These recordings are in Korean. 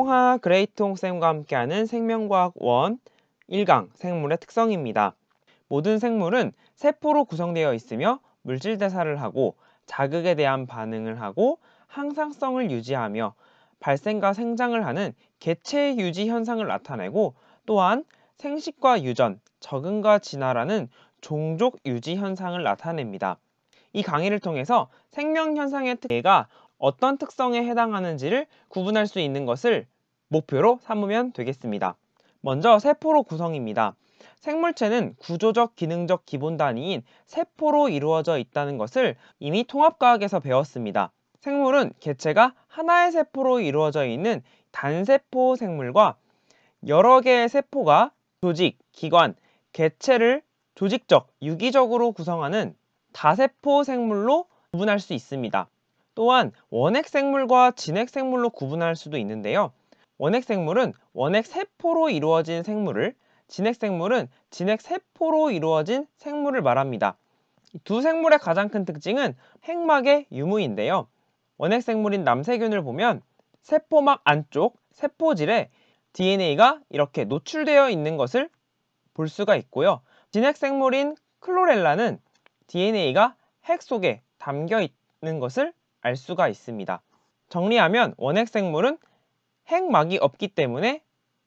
홍하 그레이트 홍쌤과 함께하는 생명과학 원 1강 생물의 특성입니다. 모든 생물은 세포로 구성되어 있으며 물질 대사를 하고 자극에 대한 반응을 하고 항상성을 유지하며 발생과 생장을 하는 개체 유지 현상을 나타내고 또한 생식과 유전, 적응과 진화라는 종족 유지 현상을 나타냅니다. 이 강의를 통해서 생명 현상의 특례가 어떤 특성에 해당하는지를 구분할 수 있는 것을 목표로 삼으면 되겠습니다. 먼저 세포로 구성입니다. 생물체는 구조적 기능적 기본 단위인 세포로 이루어져 있다는 것을 이미 통합과학에서 배웠습니다. 생물은 개체가 하나의 세포로 이루어져 있는 단세포 생물과 여러 개의 세포가 조직, 기관, 개체를 조직적, 유기적으로 구성하는 다세포 생물로 구분할 수 있습니다. 또한 원핵 생물과 진핵 생물로 구분할 수도 있는데요. 원핵 생물은 원핵 세포로 이루어진 생물을, 진핵 생물은 진핵 세포로 이루어진 생물을 말합니다. 두 생물의 가장 큰 특징은 핵막의 유무인데요. 원핵 생물인 남세균을 보면 세포막 안쪽 세포질에 DNA가 이렇게 노출되어 있는 것을 볼 수가 있고요. 진핵 생물인 클로렐라는 DNA가 핵 속에 담겨 있는 것을 알 수가 있습니다. 정리하면 원핵 생물은 핵막이 없기 때문에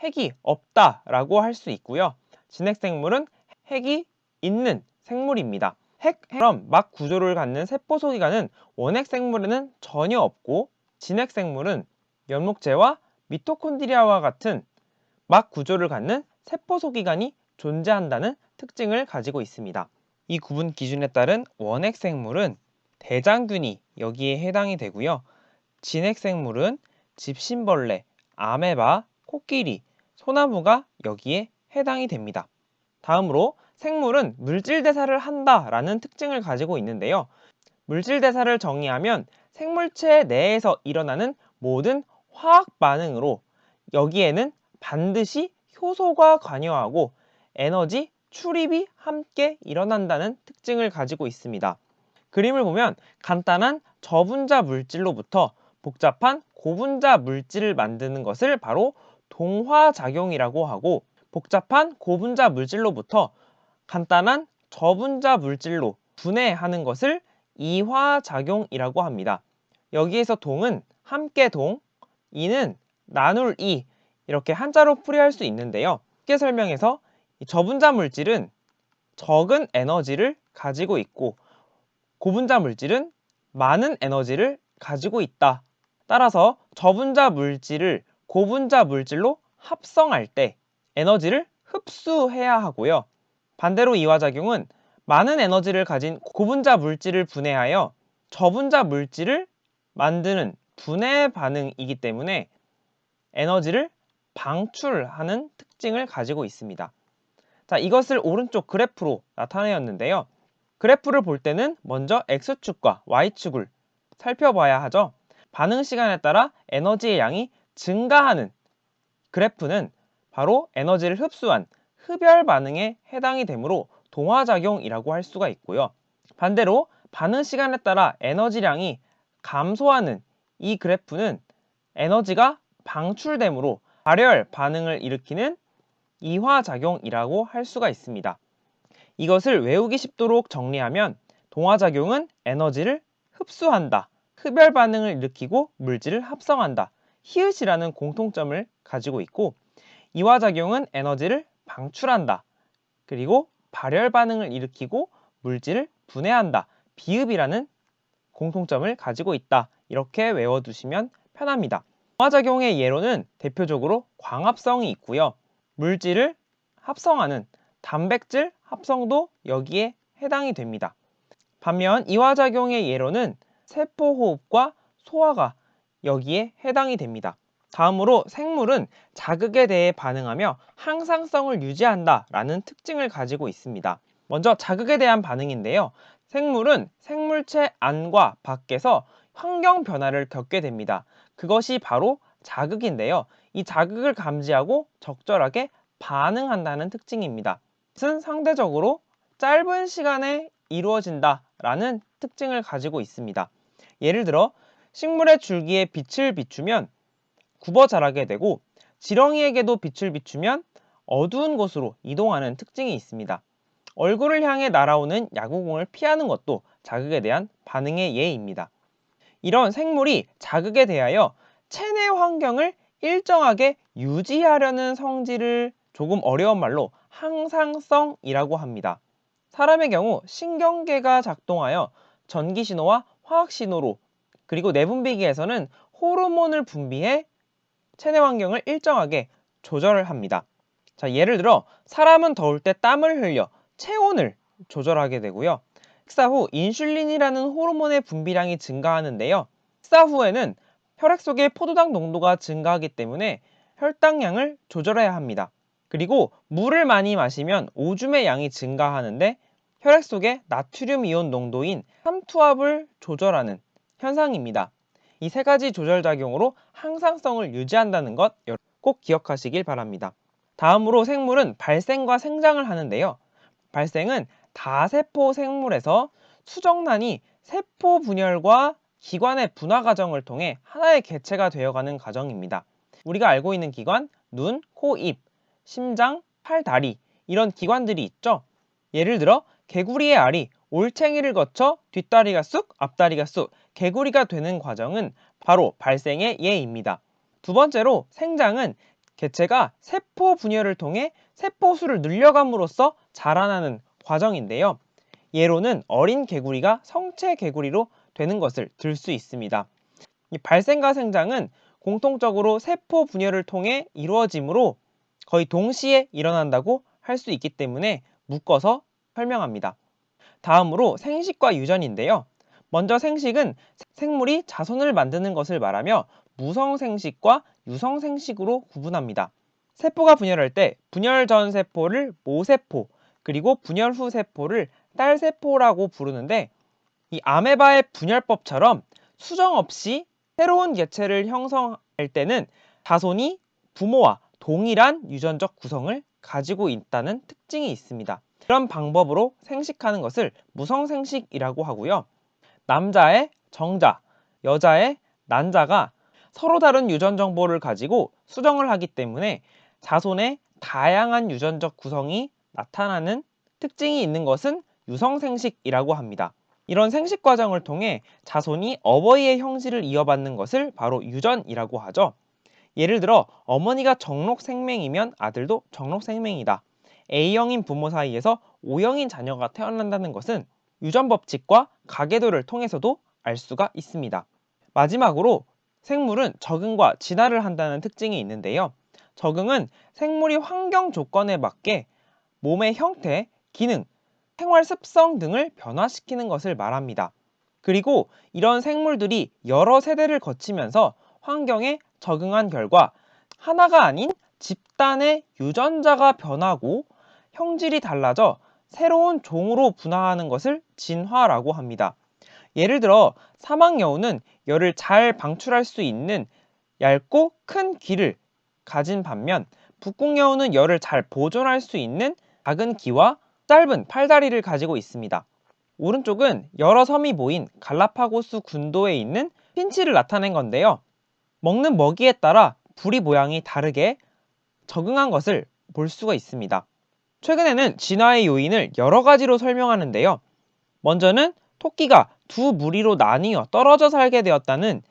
핵이 없다라고 할 수 있고요. 진핵 생물은 핵이 있는 생물입니다. 핵처럼 막 구조를 갖는 세포 소기관은 원핵 생물에는 전혀 없고 진핵 생물은 면목체와 미토콘드리아와 같은 막 구조를 갖는 세포 소기관이 존재한다는 특징을 가지고 있습니다. 이 구분 기준에 따른 원핵 생물은 대장균이 여기에 해당이 되고요. 진핵 생물은 집신벌레, 아메바, 코끼리, 소나무가 여기에 해당이 됩니다. 다음으로 생물은 물질 대사를 한다라는 특징을 가지고 있는데요. 물질 대사를 정의하면 생물체 내에서 일어나는 모든 화학 반응으로 여기에는 반드시 효소가 관여하고 에너지 출입이 함께 일어난다는 특징을 가지고 있습니다. 그림을 보면 간단한 저분자 물질로부터 복잡한 고분자 물질을 만드는 것을 바로 동화작용이라고 하고 복잡한 고분자 물질로부터 간단한 저분자 물질로 분해하는 것을 이화작용이라고 합니다. 여기에서 동은 함께 동, 이는 나눌 이 이렇게 한자로 풀이할 수 있는데요. 쉽게 설명해서 저분자 물질은 적은 에너지를 가지고 있고 고분자 물질은 많은 에너지를 가지고 있다. 따라서 저분자 물질을 고분자 물질로 합성할 때 에너지를 흡수해야 하고요. 반대로 이화작용은 많은 에너지를 가진 고분자 물질을 분해하여 저분자 물질을 만드는 분해 반응이기 때문에 에너지를 방출하는 특징을 가지고 있습니다. 자, 이것을 오른쪽 그래프로 나타내었는데요. 그래프를 볼 때는 먼저 X축과 Y축을 살펴봐야 하죠. 반응 시간에 따라 에너지의 양이 증가하는 그래프는 바로 에너지를 흡수한 흡열 반응에 해당이 되므로 동화작용이라고 할 수가 있고요. 반대로 반응 시간에 따라 에너지량이 감소하는 이 그래프는 에너지가 방출되므로 발열 반응을 일으키는 이화작용이라고 할 수가 있습니다. 이것을 외우기 쉽도록 정리하면 동화작용은 에너지를 흡수한다. 흡열 반응을 일으키고 물질을 합성한다. 히읗이라는 공통점을 가지고 있고 이화작용은 에너지를 방출한다. 그리고 발열 반응을 일으키고 물질을 분해한다. 비읍이라는 공통점을 가지고 있다. 이렇게 외워두시면 편합니다. 동화작용의 예로는 대표적으로 광합성이 있고요. 물질을 합성하는 단백질 합성도 여기에 해당이 됩니다. 반면 이화작용의 예로는 세포호흡과 소화가 여기에 해당이 됩니다. 다음으로 생물은 자극에 대해 반응하며 항상성을 유지한다 라는 특징을 가지고 있습니다. 먼저 자극에 대한 반응인데요. 생물은 생물체 안과 밖에서 환경 변화를 겪게 됩니다. 그것이 바로 자극인데요. 이 자극을 감지하고 적절하게 반응한다는 특징입니다. 이것은 상대적으로 짧은 시간에 이루어진다라는 특징을 가지고 있습니다. 예를 들어 식물의 줄기에 빛을 비추면 굽어 자라게 되고 지렁이에게도 빛을 비추면 어두운 곳으로 이동하는 특징이 있습니다. 얼굴을 향해 날아오는 야구공을 피하는 것도 자극에 대한 반응의 예입니다. 이런 생물이 자극에 대하여 체내 환경을 일정하게 유지하려는 성질을 조금 어려운 말로 항상성이라고 합니다. 사람의 경우 신경계가 작동하여 전기 신호와 화학 신호로 그리고 내분비기에서는 호르몬을 분비해 체내 환경을 일정하게 조절을 합니다. 자, 예를 들어 사람은 더울 때 땀을 흘려 체온을 조절하게 되고요. 식사 후 인슐린이라는 호르몬의 분비량이 증가하는데요. 식사 후에는 혈액 속의 포도당 농도가 증가하기 때문에 혈당량을 조절해야 합니다. 그리고 물을 많이 마시면 오줌의 양이 증가하는데 혈액 속의 나트륨 이온 농도인 삼투압을 조절하는 현상입니다. 이 세 가지 조절 작용으로 항상성을 유지한다는 것 꼭 기억하시길 바랍니다. 다음으로 생물은 발생과 생장을 하는데요. 발생은 다세포 생물에서 수정란이 세포 분열과 기관의 분화 과정을 통해 하나의 개체가 되어가는 과정입니다. 우리가 알고 있는 기관, 눈, 코, 입, 심장, 팔, 다리 이런 기관들이 있죠. 예를 들어 개구리의 알이 올챙이를 거쳐 뒷다리가 쑥, 앞다리가 쑥, 개구리가 되는 과정은 바로 발생의 예입니다. 두 번째로 생장은 개체가 세포 분열을 통해 세포수를 늘려감으로써 자라나는 과정인데요. 예로는 어린 개구리가 성체 개구리로 되는 것을 들 수 있습니다. 이 발생과 생장은 공통적으로 세포 분열을 통해 이루어지므로 거의 동시에 일어난다고 할 수 있기 때문에 묶어서 설명합니다. 다음으로 생식과 유전인데요. 먼저 생식은 생물이 자손을 만드는 것을 말하며 무성생식과 유성생식으로 구분합니다. 세포가 분열할 때 분열 전 세포를 모세포, 그리고 분열 후 세포를 딸세포라고 부르는데 이 아메바의 분열법처럼 수정 없이 새로운 개체를 형성할 때는 자손이 부모와 동일한 유전적 구성을 가지고 있다는 특징이 있습니다. 이런 방법으로 생식하는 것을 무성생식이라고 하고요. 남자의 정자, 여자의 난자가 서로 다른 유전 정보를 가지고 수정을 하기 때문에 자손의 다양한 유전적 구성이 나타나는 특징이 있는 것은 유성생식이라고 합니다. 이런 생식 과정을 통해 자손이 어버이의 형질을 이어받는 것을 바로 유전이라고 하죠. 예를 들어 어머니가 정록생맹이면 아들도 정록생맹이다. A형인 부모 사이에서 O형인 자녀가 태어난다는 것은 유전 법칙과 가계도를 통해서도 알 수가 있습니다. 마지막으로 생물은 적응과 진화를 한다는 특징이 있는데요. 적응은 생물이 환경 조건에 맞게 몸의 형태, 기능, 생활 습성 등을 변화시키는 것을 말합니다. 그리고 이런 생물들이 여러 세대를 거치면서 환경에 적응한 결과 하나가 아닌 집단의 유전자가 변하고 형질이 달라져 새로운 종으로 분화하는 것을 진화라고 합니다. 예를 들어 사막여우는 열을 잘 방출할 수 있는 얇고 큰 귀를 가진 반면 북극여우는 열을 잘 보존할 수 있는 작은 귀와 짧은 팔다리를 가지고 있습니다. 오른쪽은 여러 섬이 모인 갈라파고스 군도에 있는 핀치를 나타낸 건데요. 먹는 먹이에 따라 부리 모양이 다르게 적응한 것을 볼 수가 있습니다. 최근에는 진화의 요인을 여러 가지로 설명하는데요. 먼저는 토끼가 두 무리로 나뉘어 떨어져 살게 되었다는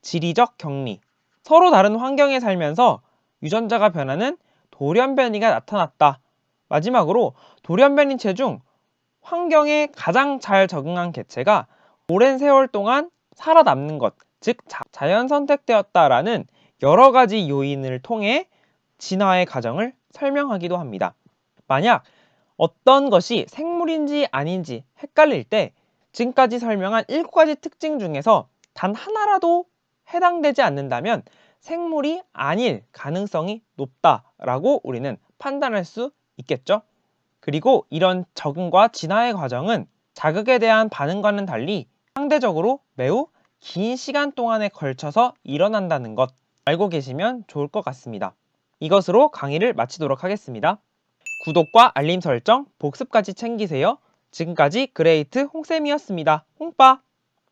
지리적 격리, 서로 다른 환경에 살면서 유전자가 변하는 돌연변이가 나타났다. 마지막으로 돌연변이 체 중 환경에 가장 잘 적응한 개체가 오랜 세월 동안 살아남는 것, 즉 자연 선택되었다라는 여러 가지 요인을 통해 진화의 과정을 설명하기도 합니다. 만약 어떤 것이 생물인지 아닌지 헷갈릴 때 지금까지 설명한 7가지 특징 중에서 단 하나라도 해당되지 않는다면 생물이 아닐 가능성이 높다라고 우리는 판단할 수 있겠죠? 그리고 이런 적응과 진화의 과정은 자극에 대한 반응과는 달리 상대적으로 매우 긴 시간 동안에 걸쳐서 일어난다는 것 알고 계시면 좋을 것 같습니다. 이것으로 강의를 마치도록 하겠습니다. 구독과 알림 설정, 복습까지 챙기세요. 지금까지 그레이트 홍쌤이었습니다. 홍빠!